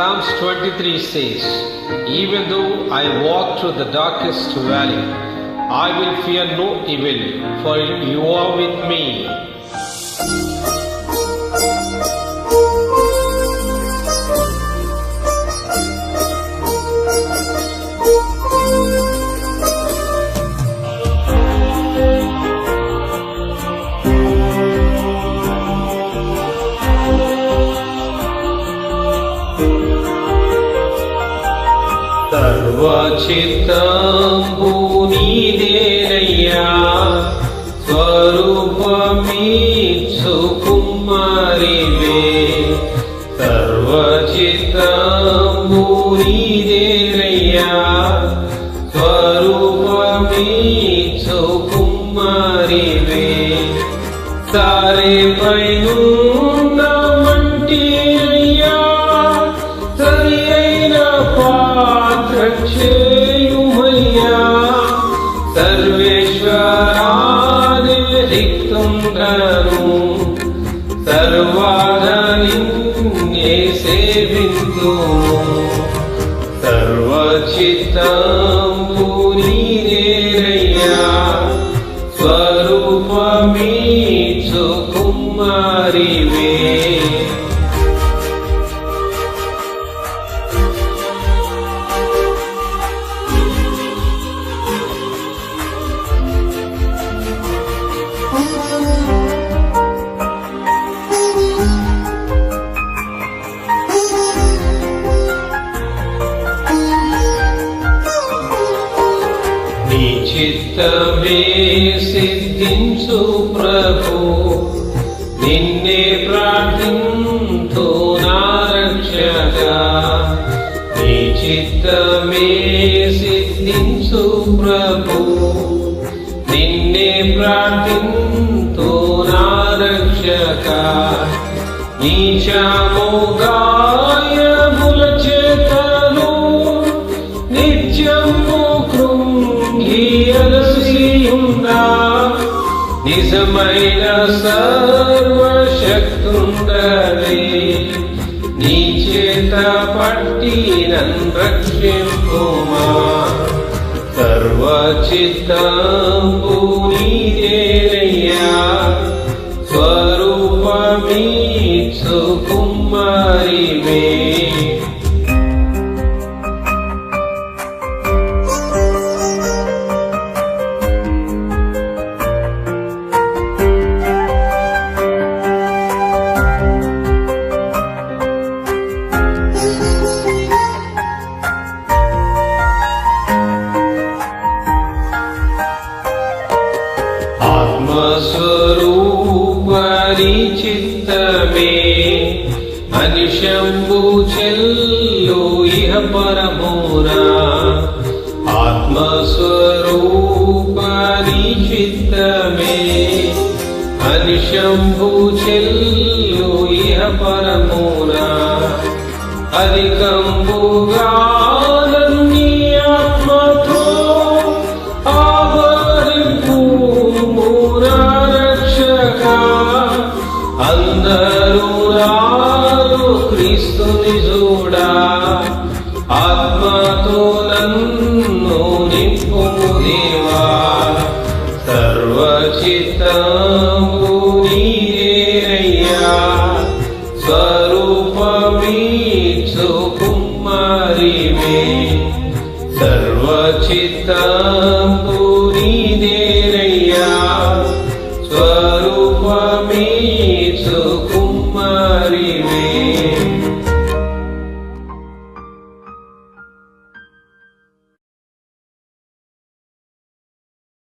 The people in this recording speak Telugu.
Psalms 23 says, Even though I walk through the darkest valley, I will fear no evil, for you are with me. సర్వచిత్తంబు నీదేనయ్యా స్వరూపమీచు కుమ్మరివే సర్వచిత్తంబు నీదేనయ్యా స్వరూపమీచు కుమ్మరివే తారే పైనున్న సర్వాధనిన్నే సేవిందు. సర్వచిత్తంబు నీదేనయ్యా స్వరూపమీచు కుమ్మరివే చిత్తమే సిద్ధించు ప్రభు. నిన్నే ప్రార్థింతు నా నీ చిత్తమే సిద్ధించు ప్రభు. నిన్నే ప్రార్థింతు నా రక్షక నీచము గాయముల నిజమైన సర్వశక్తుండలే నీ చేత పట్టి నన్ను రక్షింపుమా? సర్వచిత్తంబు నీదేనయ్యా స్వరూపమీచు కుమ్మరివే మే చిత్తమే అనిశంభు చెల్లు ఇహ పరమోరా. ఆత్మస్వరూపరి చిత్తమే అనిశంభు చెల్లు అందరూ రారు క్రీస్తుని చూడా. ఆత్మతో నన్ను నింపు దేవా. సర్వచిత్తము నీదేనయ్యా స్వరూపమీచు కుమ్మరివే సర్వచిత్తంబు నీదేనయ్యా mim.